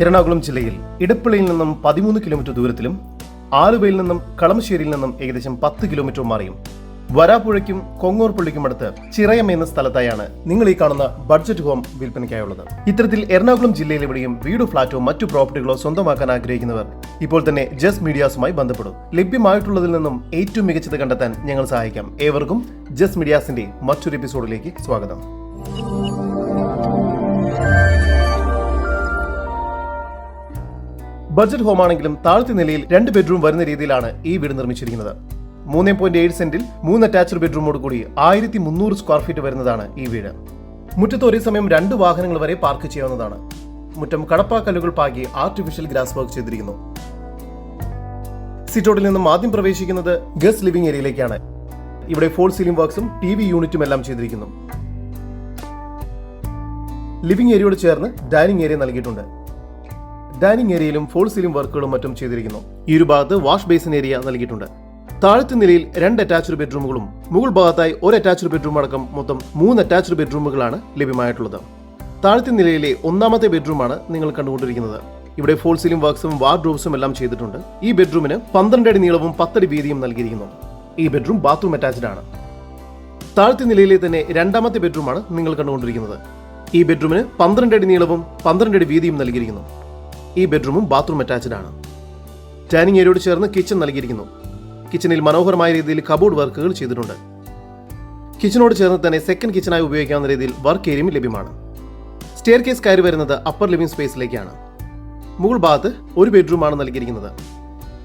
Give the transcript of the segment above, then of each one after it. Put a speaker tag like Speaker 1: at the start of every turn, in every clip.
Speaker 1: എറണാകുളം ജില്ലയിൽ ഇടപ്പള്ളിയിൽ നിന്നും പതിമൂന്ന് കിലോമീറ്റർ ദൂരത്തിലും ആലുവയിൽ നിന്നും കളമശ്ശേരിയിൽ നിന്നും ഏകദേശം പത്ത് കിലോമീറ്റർ മാറിയും. വരാപ്പുഴയ്ക്കും കൊങ്ങോർപ്പള്ളിക്കും അടുത്ത് ചിറയം എന്ന സ്ഥലത്തായാണ് നിങ്ങൾ ഈ കാണുന്ന ബഡ്ജറ്റ് ഹോം വിൽപ്പനയ്ക്കായുള്ളത്. ഇത്തരത്തിൽ എറണാകുളം ജില്ലയിൽ എവിടെയും വീടോ ഫ്ളാറ്റോ മറ്റു പ്രോപ്പർട്ടികളോ സ്വന്തമാക്കാൻ ആഗ്രഹിക്കുന്നവർ ഇപ്പോൾ തന്നെ ജസ് മീഡിയാസുമായി ബന്ധപ്പെടും. ലഭ്യമായിട്ടുള്ളതിൽ നിന്നും ഏറ്റവും മികച്ചത് കണ്ടെത്താൻ ഞങ്ങൾ സഹായിക്കാം. ഏവർക്കും ജസ് മീഡിയാസിന്റെ മറ്റൊരു എപ്പിസോഡിലേക്ക് സ്വാഗതം. ബഡ്ജറ്റ് ഹോമാണെങ്കിലും താഴ്ത്തി നിലയിൽ രണ്ട് ബെഡ്റൂം വരുന്ന രീതിയിലാണ് ഈ വീട് നിർമ്മിച്ചിരിക്കുന്നത്. മൂന്ന് പോയിന്റ് ഏഴ് സെന്റിൽ മൂന്ന് അറ്റാച്ച്ഡ് ബെഡ്റൂമോട് കൂടി ആയിരത്തി മുന്നൂറ് സ്ക്വയർ ഫീറ്റ് വരുന്നതാണ് ഈ വീട്. മുറ്റത്ത് ഒരേ സമയം രണ്ട് വാഹനങ്ങൾ വരെ പാർക്ക് ചെയ്യാവുന്നതാണ്. മുറ്റം കടപ്പാക്കല്ലുകൾ പാകി ആർട്ടിഫിഷ്യൽ ഗ്രാസ് വർക്ക് ചെയ്തിരിക്കുന്നു. സിറ്റോഡിൽ നിന്നും ആദ്യം പ്രവേശിക്കുന്നത് ഗസ്റ്റ് ലിവിംഗ് ഏരിയയിലേക്കാണ് ഇവിടെ ഫോൾ സീലിംഗ് വർക്ക്സും ടി വി യൂണിറ്റും എല്ലാം ചെയ്തിരിക്കുന്നു. ലിവിംഗ് ഏരിയയോട് ചേർന്ന് ഡൈനിങ് ഏരിയ നൽകിയിട്ടുണ്ട്. ഡൈനിങ് ഏരിയയിലും ഫോൾ സീലിംഗ് വർക്കുകളും മറ്റും ചെയ്തിരിക്കുന്നു. ഈ ഒരു ഭാഗത്ത് വാഷ് ബേസിൻ ഏരിയ നൽകിയിട്ടുണ്ട്. താഴത്തെ നിലയിൽ രണ്ട് അറ്റാച്ച്ഡ് ബെഡ്റൂമുകളും മുകൾ ഭാഗത്തായി ഒരു അറ്റാച്ച്ഡ് ബെഡ്റൂം അടക്കം മൊത്തം മൂന്ന് അറ്റാച്ച്ഡ് ബെഡ്റൂമുകളാണ് ലഭ്യമായിട്ടുള്ളത്. താഴത്തെ നിലയിലെ ഒന്നാമത്തെ ബെഡ്റൂമാണ് നിങ്ങൾ കണ്ടുകൊണ്ടിരിക്കുന്നത്. ഇവിടെ ഫോൾ സീലിംഗ് വർക്ക്സും വാർഡ്രോബ്സും എല്ലാം ചെയ്തിട്ടുണ്ട്. ഈ ബെഡ്റൂമിന് പന്ത്രണ്ട് അടി നീളവും പത്തടി വീതിയും നൽകിയിരിക്കുന്നു. ഈ ബെഡ്റൂം ബാത്റൂം അറ്റാച്ച്ഡ് ആണ്. താഴത്തെ നിലയിലെ തന്നെ രണ്ടാമത്തെ ബെഡ്റൂമാണ് നിങ്ങൾ കണ്ടുകൊണ്ടിരിക്കുന്നത്. ഈ ബെഡ്റൂമിന് പന്ത്രണ്ട് അടി നീളവും പന്ത്രണ്ട് അടി വീതിയും നൽകിയിരിക്കുന്നു. ഈ ബെഡ്റൂമും ബാത്റൂം അറ്റാച്ച്ഡ് ആണ്. ഡൈനിങ് ഏരിയയോട് ചേർന്ന് കിച്ചൺ നൽകിയിരിക്കുന്നു. കിച്ചണിൽ മനോഹരമായ രീതിയിൽ കബോർഡ് വർക്കുകൾ ചെയ്തിട്ടുണ്ട്. കിച്ചണോട് ചേർന്ന് തന്നെ സെക്കൻഡ് കിച്ചണായി ഉപയോഗിക്കാവുന്ന രീതിയിൽ വർക്ക് ഏരിയയും ലഭ്യമാണ്. സ്റ്റെയർ കേസ് കയറി വരുന്നത് അപ്പർ ലിവിംഗ് സ്പേസിലേക്കാണ് മുകൾ ഭാഗത്ത് ഒരു ബെഡ്റൂമാണ് നൽകിയിരിക്കുന്നത്.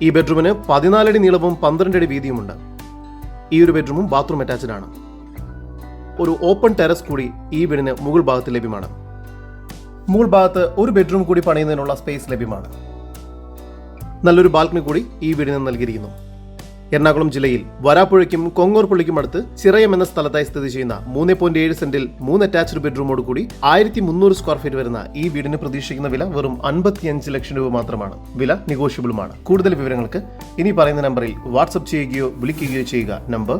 Speaker 1: ഈ ബെഡ്റൂമിന് പതിനാലടി നീളവും പന്ത്രണ്ട് അടി വീതിയുമുണ്ട്. ഈ ഒരു ബെഡ്റൂമും ബാത്റൂം അറ്റാച്ച്ഡ് ആണ്. ഒരു ഓപ്പൺ ടെറസ് കൂടി ഈ വീടിന് മുകൾ ഭാഗത്ത് ലഭ്യമാണ്. മുകൾ ഭാഗത്ത് ഒരു ബെഡ്റൂം കൂടി പണിയുന്നതിനുള്ള സ്പേസ് ലഭ്യമാണ്. നല്ലൊരു ബാൽക്കണി കൂടി ഈ വീടിന് നൽകിയിരിക്കുന്നു. എറണാകുളം ജില്ലയിൽ വരാപ്പുഴയ്ക്കും കൊങ്ങൂർപ്പുള്ളിക്കും അടുത്ത് ചിറയം എന്ന സ്ഥലത്തായി സ്ഥിതി ചെയ്യുന്ന മൂന്ന് പോയിന്റ് ഏഴ് സെന്റിൽ മൂന്ന് അറ്റാച്ച്ഡ് ബെഡ്റൂമോട് കൂടി ആയിരത്തി മുന്നൂറ് സ്ക്വയർ ഫീറ്റ് വരുന്ന ഈ വീടിന് പ്രതീക്ഷിക്കുന്ന വില വെറും അൻപത്തിയഞ്ച് ലക്ഷം രൂപ മാത്രമാണ്. വില നെഗോഷ്യബിളുമാണ് കൂടുതൽ വിവരങ്ങൾക്ക് ഇനി പറയുന്ന നമ്പറിൽ വാട്സ്ആപ്പ് ചെയ്യുകയോ വിളിക്കുകയോ ചെയ്യുക. Number